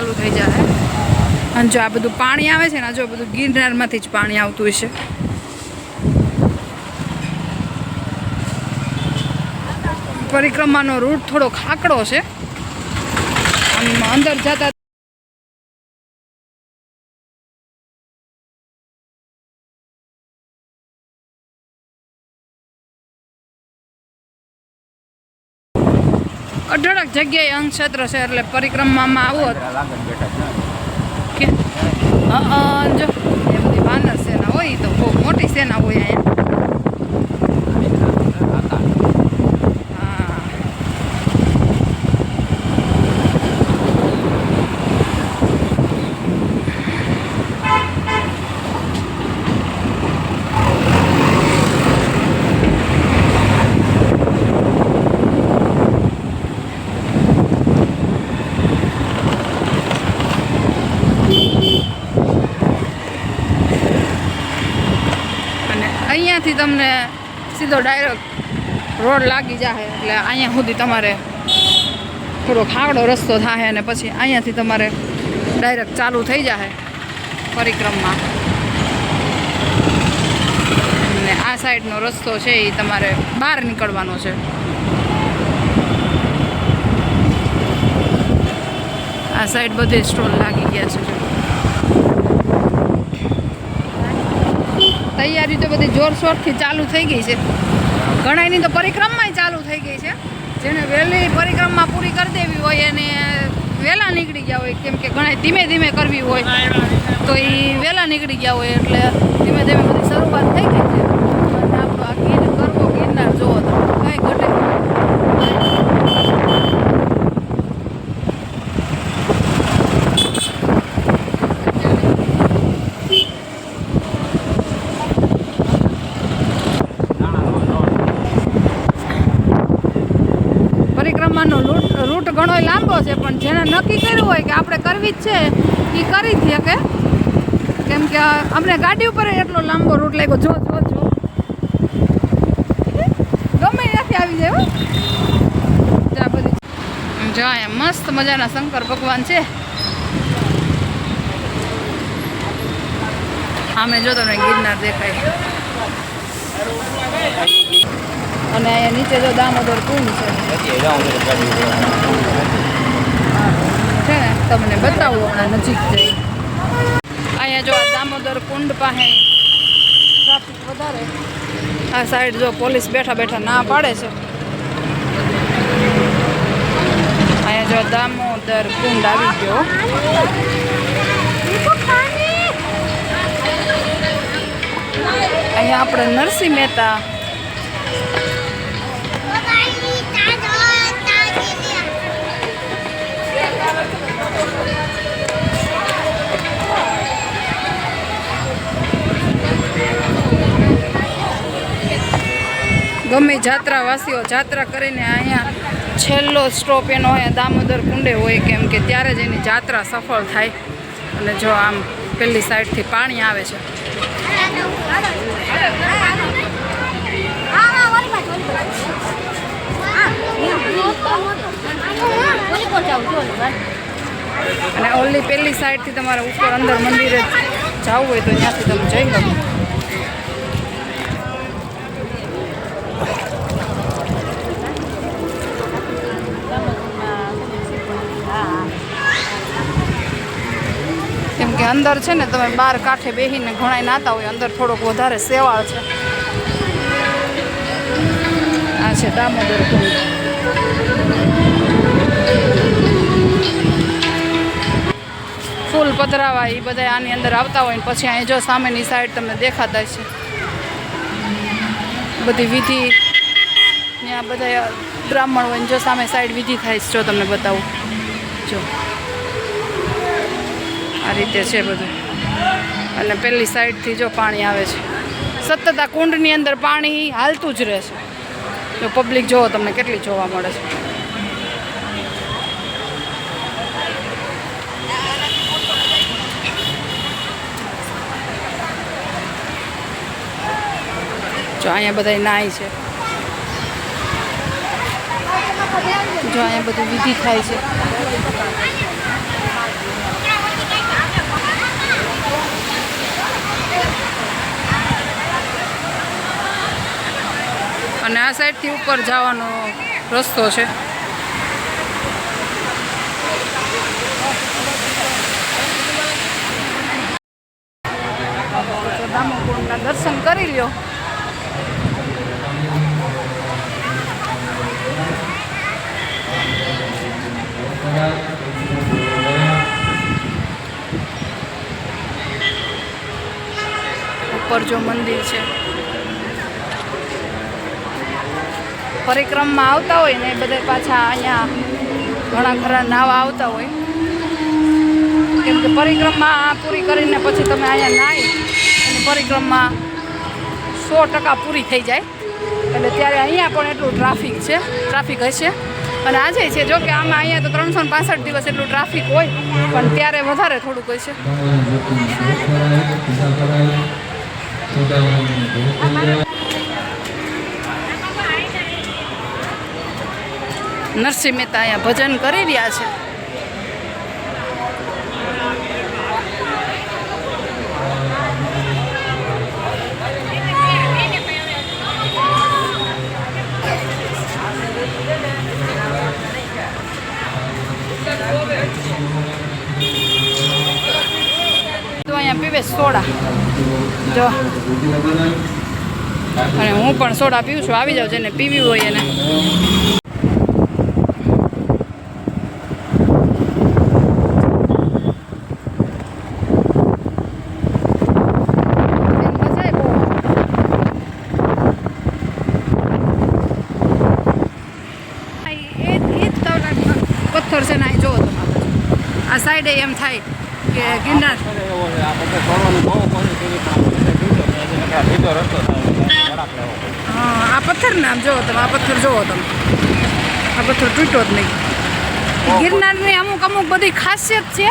ચાલુ થઈ જાય અને જો આ બધું પાણી આવે છે ને જો બધું ગિરનારમાંથી જ પાણી આવતું હશે. પરિક્રમાનો રૂટ થોડો ખાકડો છે. અંદર જતા અઢળક જગ્યાએ અંગ ક્ષેત્ર છે એટલે પરિક્રમામાં આવો કે? અ, જો એ બધી વાનર સેના હોય તો બહુ મોટી સેના હોય અહીંયા હા અને અહીંયાથી તમને સીધો ડાયરેક્ટ રોડ લાગી જાય એટલે અહીંયા સુધી તમારે થોડો ખાવડો રસ્તો થાય અને પછી અહીંયાથી તમારે ડાયરેક્ટ ચાલુ થઈ જાય પરિક્રમા. અને આ સાઈડનો રસ્તો છે એ તમારે બહાર નીકળવાનો છે. આ સાઈડ બધે સ્ટોલ લાગી ગયા છે. તૈયારી તો બધી જોરશોરથી ચાલુ થઈ ગઈ છે. ઘણાની તો પરિક્રમાય ચાલુ થઈ ગઈ છે. જેને વહેલી પરિક્રમા પૂરી કરી દેવી હોય એને વહેલા નીકળી ગયા હોય, કેમ કે ઘણા ધીમે ધીમે કરવી હોય. તો એ વહેલા નીકળી ગયા હોય એટલે ધીમે ધીમે બધી શરૂઆત થઈ ગઈ છે અને આપણો આ ગીર કરવો ગિરનાર જોવો તો કાંઈ ઘટે નહીં. પરિક્રમાનો રૂટ રૂટ ઘણો લાંબો છે, પણ જેને નક્કી કર્યું હોય કે આપણે કરવી જ છે એ કરી શકે. કેમ કે અમને ગાડી ઉપર એટલો લાંબો રૂટ લાગ્યો, જો જો જો. ગમે ત્યાંથી આવી જાય આ બધી. જો, અહીંયા મસ્ત મજાના શંકર ભગવાન છે. આમે જો તમને ગિરનાર દેખાય. અને અહીંયા નીચે જો દામોદર કુંડ છે. છે ને તમને બતાવું હમણાં નજીક જઈ અહીંયા જો આ દામોદર કુંડ પાસે ટ્રાફિક વધારે. આ સાઈડ જો પોલીસ બેઠા બેઠા ના પાડે છે. અહીંયા જો દામોદર કુંડ આવી ગયો. અહીંયા આપણે નરસિંહ મહેતા ગમે જાત્રાવાસીઓ જાત્રા કરીને અહીંયા છેલ્લો સ્ટોપ એનો અહીંયા દામોદર કુંડે હોય કેમ કે ત્યારે જ એની જાત્રા સફળ થાય અને જો આમ પેલી સાઈડથી પાણી આવે છે અને ઓલી પેલી સાઈડથી તમારે ઉપર અંદર મંદિરે જવું હોય તો ત્યાંથી તમે જઈ શકો. કેમ કે અંદર છે ને તમે બાર કાંઠે બેસીને ઘણા નાતા હોય, અંદર થોડોક વધારે સેવાળ છે. આ છે દામોદર કુંડ ફૂલ પધરાવા એ બધા આની અંદર આવતા હોય ને પછી અહીં જો સામેની સાઈડ તમને દેખાતા છે બધી વિધિ ત્યાં બધા બ્રાહ્મણ હોય ને જો સામે સાઈડ વિધિ થાય છે, જો તમને બતાવું. જો. આ રીતે છે બધું. અને પેલી સાઈડથી જો પાણી આવે છે. સતત આ કુંડની અંદર પાણી હાલતું જ રહે છે. જો પબ્લિક જોવો તમને કેટલી જોવા મળે છે. જો અહીંયા બધા નાય છે. જો અહીંયા બધું વિધિ થાય છે. અને આ સાઈડથી ઉપર જવાનો રસ્તો છે. દર્શન કરી લ્યો. ઉપર જો મંદિર છે. પરિક્રમમાં આવતા હોય ને બધા પાછા અહીંયા ઘણા ખરા નાવા આવતા હોય. કેમ કે પરિક્રમા પૂરી કરીને પછી તમે અહીંયા નાહી અને પરિક્રમા સો ટકા પૂરી થઈ જાય. એટલે ત્યારે અહીંયા પણ એટલું ટ્રાફિક છે, ટ્રાફિક હશે. અને આજે છે, જો કે આમાં અહીંયા તો ત્રણસો પાસઠ દિવસ એટલું ટ્રાફિક હોય, પણ ત્યારે વધારે થોડુંક હોય છે. નરસિંહ મહેતા અહીંયા ભજન કરી રહ્યા છે. અહીંયા પીવે સોડા. જો. અને હું પણ સોડા પીવું છું. આવી જાઉં જેને પીવી હોય એને. પથ્થર છે મજા જોવો તો. આ સાઈડે એમ થાય કે પથ્થર છે આ થાય હા આ પથ્થર ને આમ જોવો તમે આ પથ્થર જોવો તમે. આ પથ્થર તૂટ્યો જ નહીં. ગિરનારની અમુક અમુક બધી ખાસિયત છે.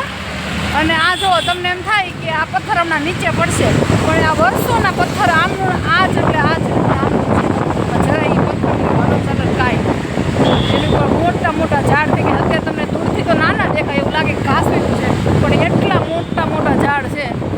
અને આ જો તમને એમ થાય કે આ પથ્થર હમણાં નીચે પડશે. પણ આ વર્ષોના પથ્થર આમનું આ જ એટલે આ જ એટલે આમનું છે. જરા એ પથ્થર કાંઈ એની ઉપર મોટા મોટા ઝાડ થઈ ગયા અત્યારે તમને દૂરથી તો નાના દેખાય એવું લાગે ઘાસ મોટા મોટા ઝાડ છે.